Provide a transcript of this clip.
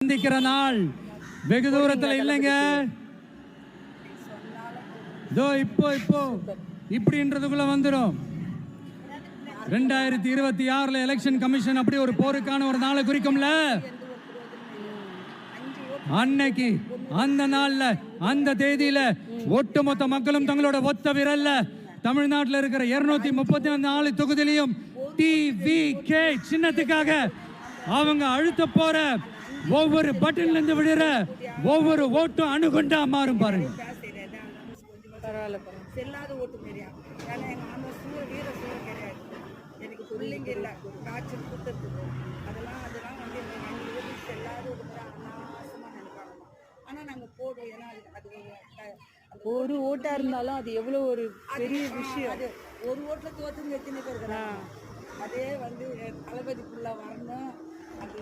சந்திக்கிற நாள் வெகு தூரத்துல இல்லைங்க. இதோ இப்போ இப்போ இப்படின்றதுக்குள்ள வந்துடும் ரெண்டாயிரத்தி இருபத்தி ஆறுல எலெக்ஷன் கமிஷன் அப்படி ஒரு போருக்கான ஒரு நாளை குறிக்கும்ல? அன்னைக்கு அந்த நாள்ல அந்த தேதியில ஒட்டுமொத்த மக்களும் தங்களோட ஒத்த விரல்ல தமிழ்நாட்டுல இருக்கிற இருநூத்தி முப்பத்தி நாலு தொகுதியிலையும் டிவி கே சின்னத்துக்காக அவங்க அழுத்த போற ஒவ்வொரு பட்டன்ல இருந்து விழுற ஒவ்வொரு ஓட்டும் அணுகுண்டா மாறும் பாருங்க. செல்லாத ஓட்டு மாரியா ஏன்னா எங்கள் ஆமா சூழ வீர சூழ கிடையாது. எனக்கு பிள்ளைங்க இல்லை காய்ச்சல் குத்துறதுக்கு. அதெல்லாம் அதெல்லாம் வந்து எங்கள் எங்கள் ஊருக்கு செல்லாத ஒரு முறை அனாவசியமாக நினைப்பாங்கம்மா. ஆனால் நாங்கள் போடுவோம் ஏன்னா அது அது ஒரு ஓட்டா இருந்தாலும் அது எவ்வளவு ஒரு பெரிய விஷயம். அது ஒரு ஓட்டில் தோத்துங்க எத்தனை பேர் அதே வந்து தளபதி ஃபுல்லாக வரணும். அது